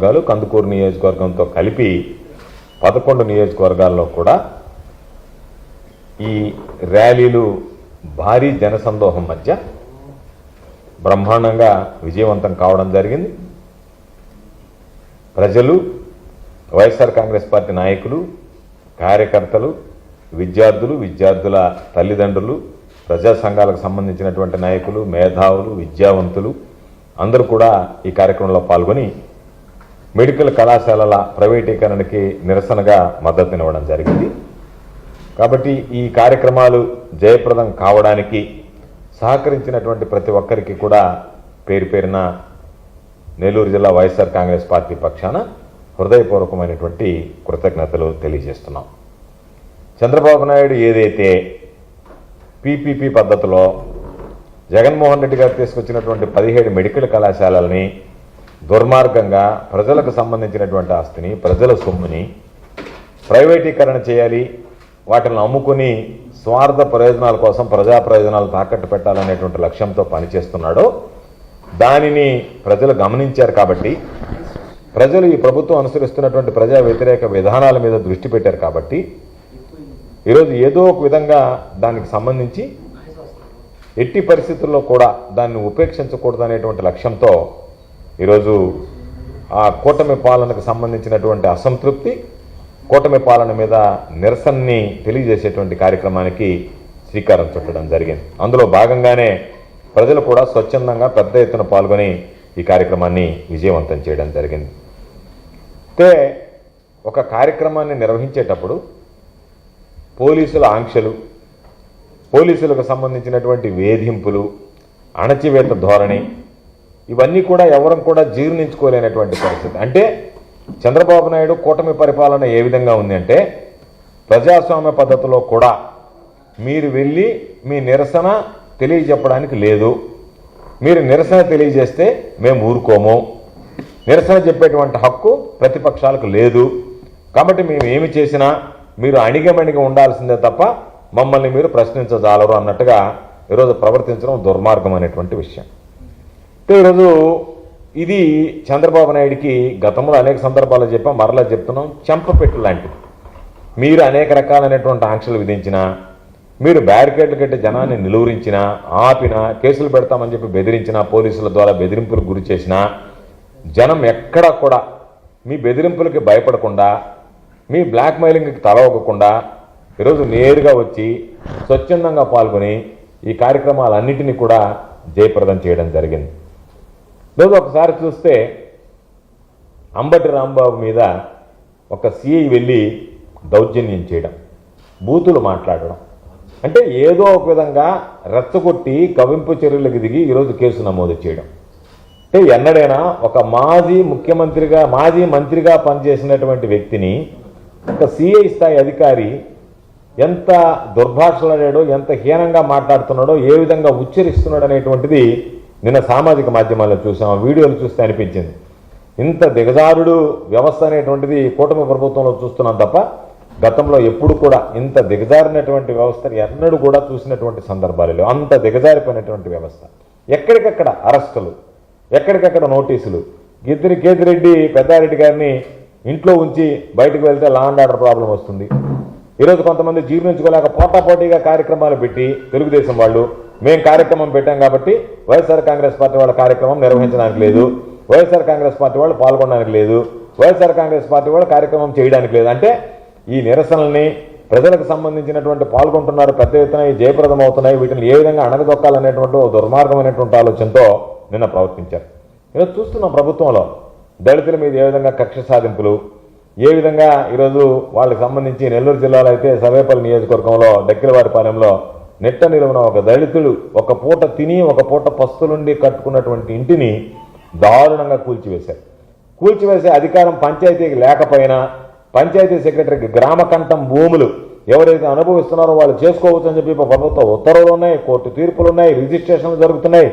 నియోజకవర్గాలు కందుకూరు నియోజకవర్గంతో కలిపి పదకొండు నియోజకవర్గాల్లో కూడా ఈ ర్యాలీలు భారీ జనసందోహం మధ్య బ్రహ్మాండంగా విజయవంతం కావడం జరిగింది. ప్రజలు వైఎస్ఆర్ కాంగ్రెస్ పార్టీ నాయకులు కార్యకర్తలు విద్యార్థులు విద్యార్థుల తల్లిదండ్రులు ప్రజా సంఘాలకు సంబంధించినటువంటి నాయకులు మేధావులు విద్యావంతులు అందరూ కూడా ఈ కార్యక్రమంలో పాల్గొని మెడికల్ కళాశాలల ప్రైవేటీకరణకి నిరసనగా మద్దతునివ్వడం జరిగింది. కాబట్టి ఈ కార్యక్రమాలు జయప్రదం కావడానికి సహకరించినటువంటి ప్రతి ఒక్కరికి కూడా పేరు పేరున నెల్లూరు జిల్లా వైఎస్ఆర్ కాంగ్రెస్ పార్టీ పక్షాన హృదయపూర్వకమైనటువంటి కృతజ్ఞతలు తెలియజేస్తున్నాం. చంద్రబాబు నాయుడు ఏదైతే పీపీపీ పద్ధతిలో జగన్మోహన్ రెడ్డి గారు తీసుకొచ్చినటువంటి పదిహేడు మెడికల్ కళాశాలల్ని దుర్మార్గంగా ప్రజలకు సంబంధించినటువంటి ఆస్తిని ప్రజల సొమ్ముని ప్రైవేటీకరణ చేయాలి వాటిని అమ్ముకుని స్వార్థ ప్రయోజనాల కోసం ప్రజా ప్రయోజనాలు తాకట్టు పెట్టాలనేటువంటి లక్ష్యంతో పనిచేస్తున్నాడో దానిని ప్రజలు గమనించారు కాబట్టి ప్రజలు ఈ ప్రభుత్వం అనుసరిస్తున్నటువంటి ప్రజా వ్యతిరేక విధానాల మీద దృష్టి పెట్టారు కాబట్టి ఈరోజు ఏదో ఒక విధంగా దానికి సంబంధించి ఎట్టి పరిస్థితుల్లో కూడా దాన్ని ఉపేక్షించకూడదు అనేటువంటి లక్ష్యంతో ఈరోజు ఆ కూటమి పాలనకు సంబంధించినటువంటి అసంతృప్తి కూటమి పాలన మీద నిరసనని తెలియజేసేటువంటి కార్యక్రమానికి శ్రీకారం చుట్టడం జరిగింది. అందులో భాగంగానే ప్రజలు కూడా స్వచ్ఛందంగా పెద్ద ఎత్తున పాల్గొని ఈ కార్యక్రమాన్ని విజయవంతం చేయడం జరిగింది. అయితే ఒక కార్యక్రమాన్ని నిర్వహించేటప్పుడు పోలీసుల ఆంక్షలు పోలీసులకు సంబంధించినటువంటి వేధింపులు అణచివేత ధోరణి ఇవన్నీ కూడా ఎవరం కూడా జీర్ణించుకోలేనటువంటి పరిస్థితి. అంటే చంద్రబాబు నాయుడు కూటమి పరిపాలన ఏ విధంగా ఉంది అంటే ప్రజాస్వామ్య పద్ధతిలో కూడా మీరు వెళ్ళి మీ నిరసన తెలియజెప్పడానికి లేదు. మీరు నిరసన తెలియజేస్తే మేము ఊరుకోము. నిరసన చెప్పేటువంటి హక్కు ప్రతిపక్షాలకు లేదు. కాబట్టి మేము ఏమి చేసినా మీరు అణిగమణిగి ఉండాల్సిందే తప్ప మమ్మల్ని మీరు ప్రశ్నించజాలరు అన్నట్టుగా ఈరోజు ప్రవర్తించడం దుర్మార్గం అనేటువంటి విషయం. ఈరోజు ఇది చంద్రబాబు నాయుడికి గతంలో అనేక సందర్భాలు చెప్పాం మరలా చెప్తున్నాం. చెంపపెట్టు లాంటిది. మీరు అనేక రకాలైనటువంటి ఆంక్షలు విధించినా మీరు బ్యారికేడ్లు కట్టి జనాన్ని నిలువరించినా ఆపినా కేసులు పెడతామని చెప్పి బెదిరించినా పోలీసుల ద్వారా బెదిరింపులకు గురి చేసినా జనం ఎక్కడా కూడా మీ బెదిరింపులకి భయపడకుండా మీ బ్లాక్మెయిలింగ్కి తలవకుండా ఈరోజు నేరుగా వచ్చి స్వచ్ఛందంగా పాల్గొని ఈ కార్యక్రమాలన్నింటినీ కూడా జయప్రదం చేయడం జరిగింది. రోజు ఒకసారి చూస్తే అంబటి రాంబాబు మీద ఒక సిఐ వెళ్ళి దౌర్జన్యం చేయడం బూతులు మాట్లాడడం. అంటే ఏదో ఒక విధంగా రెచ్చగొట్టి కవింపు చర్యలకు దిగి ఈరోజు కేసు నమోదు చేయడం. అంటే ఎన్నడైనా ఒక మాజీ ముఖ్యమంత్రిగా మాజీ మంత్రిగా పనిచేసినటువంటి వ్యక్తిని ఒక సిఐ స్థాయి అధికారి ఎంత దుర్భాషలాడాడో ఎంత హీనంగా మాట్లాడుతున్నాడో ఏ విధంగా ఉచ్చరిస్తున్నాడు అనేటువంటిది నిన్న సామాజిక మాధ్యమాల్లో చూసాం ఆ వీడియోలు చూస్తే అనిపించింది. ఇంత దిగజారుడు వ్యవస్థ అనేటువంటిది కూటమి ప్రభుత్వంలో చూస్తున్నాం తప్ప గతంలో ఎప్పుడు కూడా ఇంత దిగజారినటువంటి వ్యవస్థను ఎన్నడూ కూడా చూసినటువంటి సందర్భాలు లేవు. అంత దిగజారిపోయినటువంటి వ్యవస్థ. ఎక్కడికక్కడ అరెస్టులు ఎక్కడికక్కడ నోటీసులు. గిద్దిరి కేతిరెడ్డి పెద్దారెడ్డి గారిని ఇంట్లో ఉంచి బయటకు వెళ్తే లా అండ్ ఆర్డర్ ప్రాబ్లం వస్తుంది. ఈరోజు కొంతమంది జీర్ణించుకోలేక పోటాపోటీగా కార్యక్రమాలు పెట్టి తెలుగుదేశం వాళ్ళు మేము కార్యక్రమం పెట్టాం కాబట్టి వైఎస్ఆర్ కాంగ్రెస్ పార్టీ వాళ్ళ కార్యక్రమం నిర్వహించడానికి లేదు. వైఎస్ఆర్ కాంగ్రెస్ పార్టీ వాళ్ళు పాల్గొనడానికి లేదు. వైఎస్ఆర్ కాంగ్రెస్ పార్టీ వాళ్ళు కార్యక్రమం చేయడానికి లేదు. అంటే ఈ నిరసనల్ని ప్రజలకు సంబంధించినటువంటి పాల్గొంటున్నారు పెద్ద ఎత్తున ఈ జయప్రదం అవుతున్నాయి. వీటిని ఏ విధంగా అణగదొక్కాలనేటువంటి దుర్మార్గమైనటువంటి ఆలోచనతో నిన్న ప్రవర్తించారు. ఈరోజు చూస్తున్నాం ప్రభుత్వంలో దళితుల మీద ఏ విధంగా కక్ష సాధింపులు ఏ విధంగా ఈరోజు వాళ్ళకి సంబంధించి నెల్లూరు జిల్లాలో అయితే సర్వేపల్లి నియోజకవర్గంలో దక్కిలవారిపాలెంలో నెట్ట నిలువున ఒక దళితుడు ఒక పూట తిని ఒక పూట పస్తులుండి కట్టుకున్నటువంటి ఇంటిని దారుణంగా కూల్చివేశారు. కూల్చివేసే అధికారం పంచాయతీకి లేకపోయినా పంచాయతీ సెక్రటరీకి గ్రామ కంఠం భూములు ఎవరైతే అనుభవిస్తున్నారో వాళ్ళు చేసుకోవచ్చు అని చెప్పి ప్రభుత్వ ఉత్తర్వులు ఉన్నాయి కోర్టు తీర్పులు ఉన్నాయి రిజిస్ట్రేషన్లు జరుగుతున్నాయి.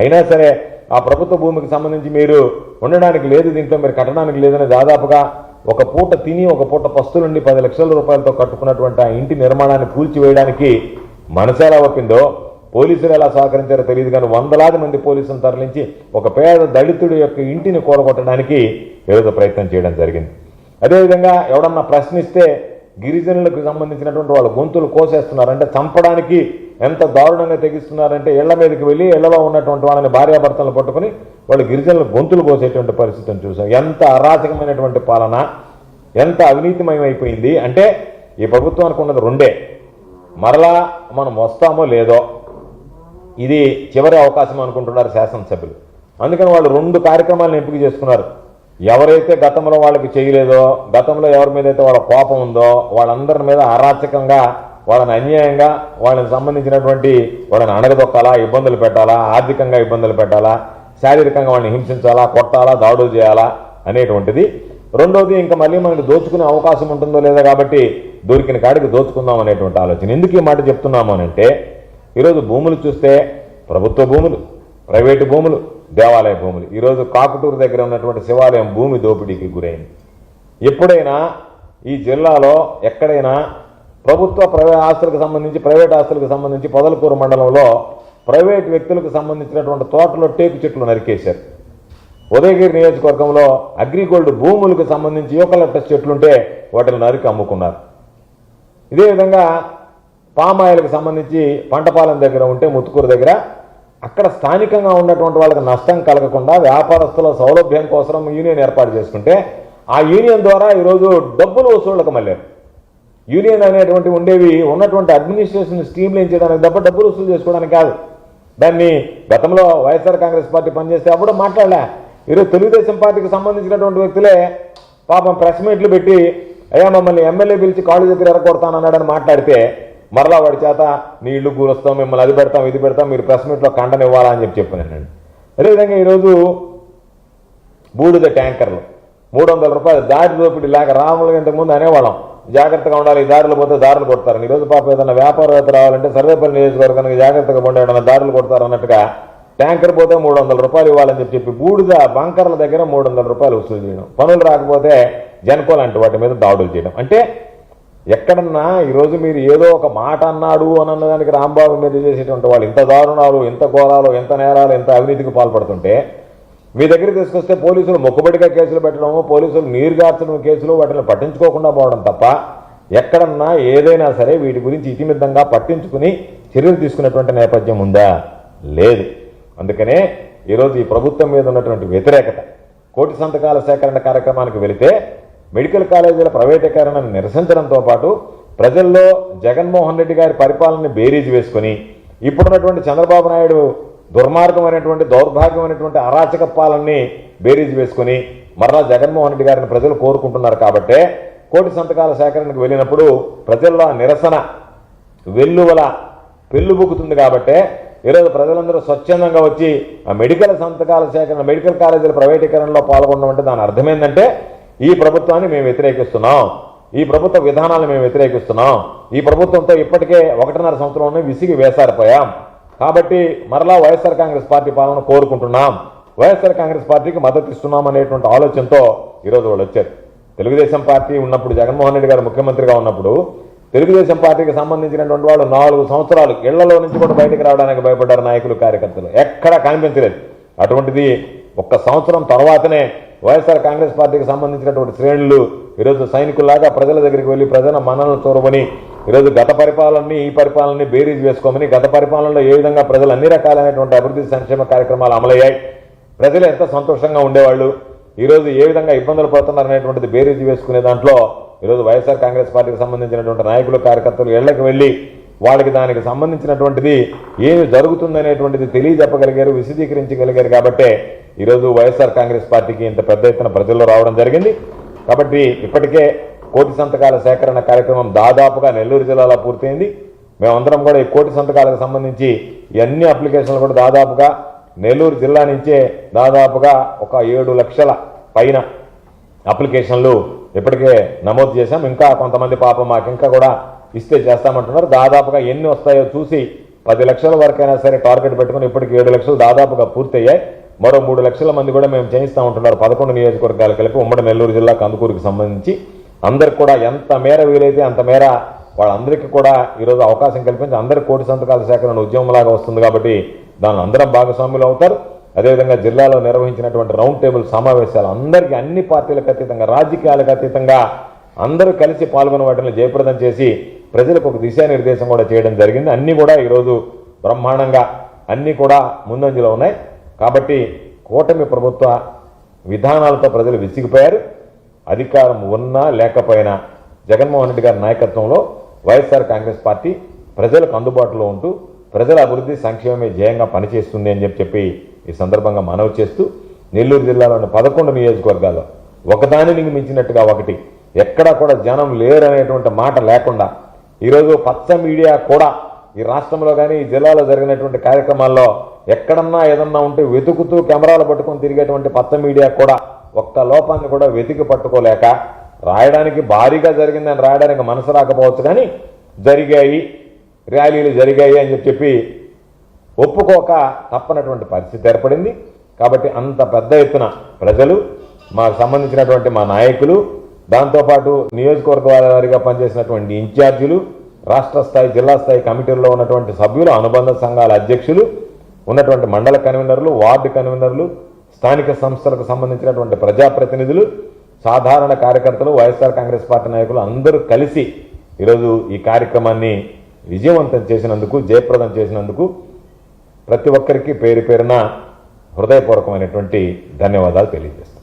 అయినా సరే ఆ ప్రభుత్వ భూమికి సంబంధించి మీరు ఉండడానికి లేదు దీంట్లో మీరు కట్టడానికి లేదని దాదాపుగా ఒక పూట తిని ఒక పూట పస్తులుండి పది లక్షల రూపాయలతో కట్టుకున్నటువంటి ఆ ఇంటి నిర్మాణాన్ని కూల్చివేయడానికి మనసేలా ఒప్పిందో పోలీసులు ఎలా సహకరించారో తెలియదు కానీ వందలాది మంది పోలీసులను తరలించి ఒక పేద దళితుడి యొక్క ఇంటిని కూడగొట్టడానికి ఏదో ప్రయత్నం చేయడం జరిగింది. అదేవిధంగా ఎవడన్నా ప్రశ్నిస్తే గిరిజనులకు సంబంధించినటువంటి వాళ్ళ గొంతులు కోసేస్తున్నారంటే చంపడానికి ఎంత దారుణంగా తెగిస్తున్నారంటే ఇళ్ళ మీదకి వెళ్ళి ఇళ్ళలో ఉన్నటువంటి వాళ్ళని భార్యాభర్తలను పట్టుకొని వాళ్ళు గిరిజనుల గొంతులు కోసేటువంటి పరిస్థితిని చూసాం ఎంత అరాచకమైనటువంటి పాలన ఎంత అవినీతిమయమైపోయింది అంటే ఈ ప్రభుత్వానికి ఉన్నది రెండే. మరలా మనం వస్తామో లేదో ఇది చివరి అవకాశం అనుకుంటున్నారు శాసనసభ్యులు. అందుకని వాళ్ళు రెండు కార్యక్రమాలను ఎంపిక చేసుకున్నారు. ఎవరైతే గతంలో వాళ్ళకి చేయలేదో గతంలో ఎవరి మీద అయితే వాళ్ళ కోపం ఉందో వాళ్ళందరి మీద అరాచకంగా వాళ్ళని అన్యాయంగా వాళ్ళని సంబంధించినటువంటి వాళ్ళని అణగదొక్కాలా ఇబ్బందులు పెట్టాలా ఆర్థికంగా ఇబ్బందులు పెట్టాలా శారీరకంగా వాళ్ళని హింసించాలా కొట్టాలా దాడులు చేయాలా అనేటువంటిది రెండోది ఇంకా మళ్ళీ మనకి దోచుకునే అవకాశం ఉంటుందో లేదా కాబట్టి దొరికిన కాడికి దోచుకుందాం అనేటువంటి ఆలోచన. ఎందుకు ఈ మాట చెప్తున్నాము అని అంటే ఈరోజు భూములు చూస్తే ప్రభుత్వ భూములు ప్రైవేటు భూములు దేవాలయ భూములు. ఈరోజు కాకుటూరు దగ్గర ఉన్నటువంటి శివాలయం భూమి దోపిడీకి గురైంది. ఎప్పుడైనా ఈ జిల్లాలో ఎక్కడైనా ప్రభుత్వ ప్రైవేట్ ఆస్తులకు సంబంధించి ప్రైవేట్ ఆస్తులకు సంబంధించి పొదలకూరు మండలంలో ప్రైవేట్ వ్యక్తులకు సంబంధించినటువంటి తోటలో టేకు చెట్లు నరికేశారు. ఉదయగిరి నియోజకవర్గంలో అగ్రిగోల్డ్ భూములకు సంబంధించి యూకలిప్టస్ చెట్లుంటే వాటిని నరికి అమ్ముకున్నారు. ఇదే విధంగా పామాయిల్కి సంబంధించి పంటపాలెం దగ్గర ఉంటే ముత్తుకూరు దగ్గర అక్కడ స్థానికంగా ఉన్నటువంటి వాళ్ళకి నష్టం కలగకుండా వ్యాపారస్తుల సౌలభ్యం కోసం యూనియన్ ఏర్పాటు చేసుకుంటే ఆ యూనియన్ ద్వారా ఈరోజు డబ్బులు వసూళ్ళకు మళ్ళారు. యూనియన్ అనేటువంటి ఉండేవి ఉన్నటువంటి అడ్మినిస్ట్రేషన్ స్ట్రీమ్లైన్ చేయడానికి తప్ప డబ్బులు వసూలు చేసుకోవడానికి కాదు. దాన్ని గతంలో వైఎస్ఆర్ కాంగ్రెస్ పార్టీ పనిచేస్తే అప్పుడు మాట్లాడలే. ఈరోజు తెలుగుదేశం పార్టీకి సంబంధించినటువంటి వ్యక్తులే పాపం ప్రెస్ మీట్లు పెట్టి అయ్యా మమ్మల్ని ఎమ్మెల్యే పిలిచి కాళ్ళు దగ్గర ఎరగొడతానన్నాడని మాట్లాడితే మరలా వాడి చేత నీ ఇల్లు కూరుస్తాం మిమ్మల్ని అది పెడతాం ఇది పెడతాం మీరు ప్రెస్ మీట్లో కండనివ్వాలా అని చెప్పి చెప్పినానండి అదేవిధంగా ఈరోజు బూడిద ట్యాంకర్లు మూడు వందల రూపాయలు దారి దోపిడీ లేక రాములు ఇంతకుముందు అనేవాళ్ళం. జాగ్రత్తగా ఉండాలి ఈ దారులు పోతే దారులు కొడతారు ఈ రోజు పాప ఏదైనా వ్యాపారవేత్త రావాలంటే సర్వేపల్లి నియోజకవర్గానికి జాగ్రత్తగా ఉండే దారులు కొడతారు అన్నట్టుగా ట్యాంకర్ పోతే మూడు వందల రూపాయలు ఇవ్వాలని చెప్పి చెప్పి బూడిద బంకర్ల దగ్గర మూడు వందల రూపాయలు వసూలు చేయడం. పనులు రాకపోతే జనకో లాంటి వాటి మీద దాడులు చేయడం. అంటే ఎక్కడన్నా ఈరోజు మీరు ఏదో ఒక మాట అన్నాడు అని అన్నదానికి రాంబాబు మీద చేసేటువంటి వాళ్ళు ఇంత దారుణాలు ఇంత ఘోరాలు ఎంత నేరాలు ఎంత అవినీతికి పాల్పడుతుంటే మీ దగ్గర తీసుకొస్తే పోలీసులు మొక్కుబడిగా కేసులు పెట్టడము పోలీసులు నీరుగార్చడం కేసులు వాటిని పట్టించుకోకుండా పోవడం తప్ప ఎక్కడన్నా ఏదైనా సరే వీటి గురించి ఇతిమిద్దంగా పట్టించుకుని చర్యలు తీసుకున్నటువంటి నేపథ్యం ఉందా? లేదు. అందుకనే ఈరోజు ఈ ప్రభుత్వం మీద ఉన్నటువంటి వ్యతిరేకత కోటి సంతకాల సేకరణ కార్యక్రమానికి వెళితే మెడికల్ కాలేజీల ప్రైవేటీకరణను నిరసించడంతో పాటు ప్రజల్లో జగన్మోహన్ రెడ్డి గారి పరిపాలనని బేరీజ్ వేసుకొని ఇప్పుడున్నటువంటి చంద్రబాబు నాయుడు దుర్మార్గమైనటువంటి దౌర్భాగ్యమైనటువంటి అరాచక పాలనని బేరీజ్ వేసుకొని మరలా జగన్మోహన్ రెడ్డి గారిని ప్రజలు కోరుకుంటున్నారు కాబట్టే కోటి సంతకాల సేకరణకు వెళ్ళినప్పుడు ప్రజల్లో నిరసన వెల్లువల పెళ్ళుబుకుతుంది కాబట్టే ఈరోజు ప్రజలందరూ స్వచ్ఛందంగా వచ్చి ఆ మెడికల్ సంతకాల సేకరణ మెడికల్ కాలేజీల ప్రైవేటీకరణలో పాల్గొనడం దాని అర్థం ఏంటంటే ఈ ప్రభుత్వాన్ని మేము వ్యతిరేకిస్తున్నాం. ఈ ప్రభుత్వ విధానాలను మేము వ్యతిరేకిస్తున్నాం. ఈ ప్రభుత్వంతో ఇప్పటికే ఒకటిన్నర సంవత్సరంలో విసిగి వేసారిపోయాం. కాబట్టి మరలా వైఎస్ఆర్ కాంగ్రెస్ పార్టీ పాలన కోరుకుంటున్నాం. వైఎస్ఆర్ కాంగ్రెస్ పార్టీకి మద్దతు ఇస్తున్నాం అనేటువంటి ఆలోచనతో ఈరోజు వాళ్ళు వచ్చారు. తెలుగుదేశం పార్టీ ఉన్నప్పుడు జగన్మోహన్ రెడ్డి గారు ముఖ్యమంత్రిగా ఉన్నప్పుడు తెలుగుదేశం పార్టీకి సంబంధించినటువంటి వాళ్ళు నాలుగు సంవత్సరాలు ఇళ్ళలో నుంచి కూడా బయటకు రావడానికి భయపడ్డారు నాయకులు కార్యకర్తలు. ఎక్కడా కనిపించలేదు. అటువంటిది ఒక్క సంవత్సరం తర్వాతనే వైఎస్ఆర్ కాంగ్రెస్ పార్టీకి సంబంధించినటువంటి శ్రేణులు ఈరోజు సైనికుల్లాగా ప్రజల దగ్గరికి వెళ్ళి ప్రజల మనలను చూడమని ఈరోజు గత పరిపాలనని ఈ పరిపాలనని బేరీజ్ వేసుకోమని గత పరిపాలనలో ఏ విధంగా ప్రజలు అన్ని రకాలైనటువంటి అభివృద్ధి సంక్షేమ కార్యక్రమాలు అమలయ్యాయి ప్రజలు ఎంత సంతోషంగా ఉండేవాళ్ళు ఈరోజు ఏ విధంగా ఇబ్బందులు పడుతున్నారు అనేటువంటిది బేరీజ్ వేసుకునే దాంట్లో ఈరోజు వైఎస్ఆర్ కాంగ్రెస్ పార్టీకి సంబంధించినటువంటి నాయకులు కార్యకర్తలు ఇళ్ళకు వెళ్ళి వాళ్ళకి దానికి సంబంధించినటువంటిది ఏమి జరుగుతుందనేటువంటిది తెలియజెప్పగలిగారు విశదీకరించగలిగారు కాబట్టే ఈరోజు వైఎస్ఆర్ కాంగ్రెస్ పార్టీకి ఇంత పెద్ద ఎత్తున ప్రజల్లో రావడం జరిగింది. కాబట్టి ఇప్పటికే కోటి సంతకాల సేకరణ కార్యక్రమం దాదాపుగా నెల్లూరు జిల్లాలో పూర్తయింది. మేమందరం కూడా ఈ కోటి సంతకాలకు సంబంధించి అన్ని అప్లికేషన్లు కూడా దాదాపుగా నెల్లూరు జిల్లా నుంచే దాదాపుగా ఒక ఏడు లక్షల పైన అప్లికేషన్లు ఇప్పటికే నమోదు చేశాం. ఇంకా కొంతమంది పాపం మాకు ఇంకా కూడా ఇస్తే చేస్తామంటున్నారు. దాదాపుగా ఎన్ని వస్తాయో చూసి పది లక్షల వరకైనా సరే టార్గెట్ పెట్టుకుని ఇప్పటికి ఏడు లక్షలు దాదాపుగా పూర్తయ్యాయి. మరో మూడు లక్షల మంది కూడా మేము చేయిస్తూ ఉంటున్నారు. పదకొండు నియోజకవర్గాలు కలిపి ఉమ్మడి నెల్లూరు జిల్లా కందుకూరుకి సంబంధించి. అందరికి కూడా ఎంత మేర వీలైతే అంత మేర వాళ్ళందరికీ కూడా ఈరోజు అవకాశం కల్పించి అందరి కోటి సంతకాల సేకరణ ఉద్యమంలాగా వస్తుంది కాబట్టి దాని అందరం భాగస్వాములు అవుతారు. అదేవిధంగా జిల్లాలో నిర్వహించినటువంటి రౌండ్ టేబుల్ సమావేశాలు అందరికీ అన్ని పార్టీలకు అతీతంగా రాజకీయాలకు అతీతంగా అందరూ కలిసి పాల్గొన్న వాటిని జయప్రదం చేసి ప్రజలకు ఒక దిశానిర్దేశం కూడా చేయడం జరిగింది. అన్నీ కూడా ఈరోజు బ్రహ్మాండంగా అన్నీ కూడా ముందంజలో ఉన్నాయి. కాబట్టి కూటమి ప్రభుత్వ విధానాలతో ప్రజలు విసిగిపోయారు. అధికారం ఉన్నా లేకపోయినా జగన్మోహన్ రెడ్డి గారి నాయకత్వంలో వైఎస్ఆర్ కాంగ్రెస్ పార్టీ ప్రజలకు అందుబాటులో ఉంటూ ప్రజల అభివృద్ధి సంక్షేమమే జయంగా పనిచేస్తుంది అని చెప్పి చెప్పి ఈ సందర్భంగా మనవి చేస్తూ నెల్లూరు జిల్లాలోని పదకొండు నియోజకవర్గాల్లో ఒకదానికి మించినట్టుగా ఒకటి. ఎక్కడా కూడా జనం లేరనేటువంటి మాట లేకుండా ఈరోజు పచ్చ మీడియా కూడా ఈ రాష్ట్రంలో కానీ ఈ జిల్లాలో జరిగినటువంటి కార్యక్రమాల్లో ఎక్కడన్నా ఏదన్నా ఉంటే వెతుకుతూ కెమెరాలు పట్టుకొని తిరిగేటువంటి పచ్చ మీడియా కూడా ఒక్క లోపాన్ని కూడా వెతికి పట్టుకోలేక రాయడానికి భారీగా జరిగిందని రాయడానికి మనసు రాకపోవచ్చు కానీ జరిగాయి ర్యాలీలు జరిగాయి అని చెప్పి చెప్పి ఒప్పుకోక తప్పనటువంటి పరిస్థితి ఏర్పడింది. కాబట్టి అంత పెద్ద ఎత్తున ప్రజలు మాకు సంబంధించినటువంటి మా నాయకులు దాంతోపాటు నియోజకవర్గ వారిగా పనిచేసినటువంటి ఇన్ఛార్జీలు రాష్ట్ర స్థాయి జిల్లా స్థాయి కమిటీల్లో ఉన్నటువంటి సభ్యులు అనుబంధ సంఘాల అధ్యక్షులు ఉన్నటువంటి మండల కన్వీనర్లు వార్డు కన్వీనర్లు స్థానిక సంస్థలకు సంబంధించినటువంటి ప్రజాప్రతినిధులు సాధారణ కార్యకర్తలు వైఎస్ఆర్ కాంగ్రెస్ పార్టీ నాయకులు అందరూ కలిసి ఈరోజు ఈ కార్యక్రమాన్ని విజయవంతం చేసినందుకు జయప్రదం చేసినందుకు ప్రతి ఒక్కరికి పేరు పేరున హృదయపూర్వకమైనటువంటి ధన్యవాదాలు తెలియజేస్తాను.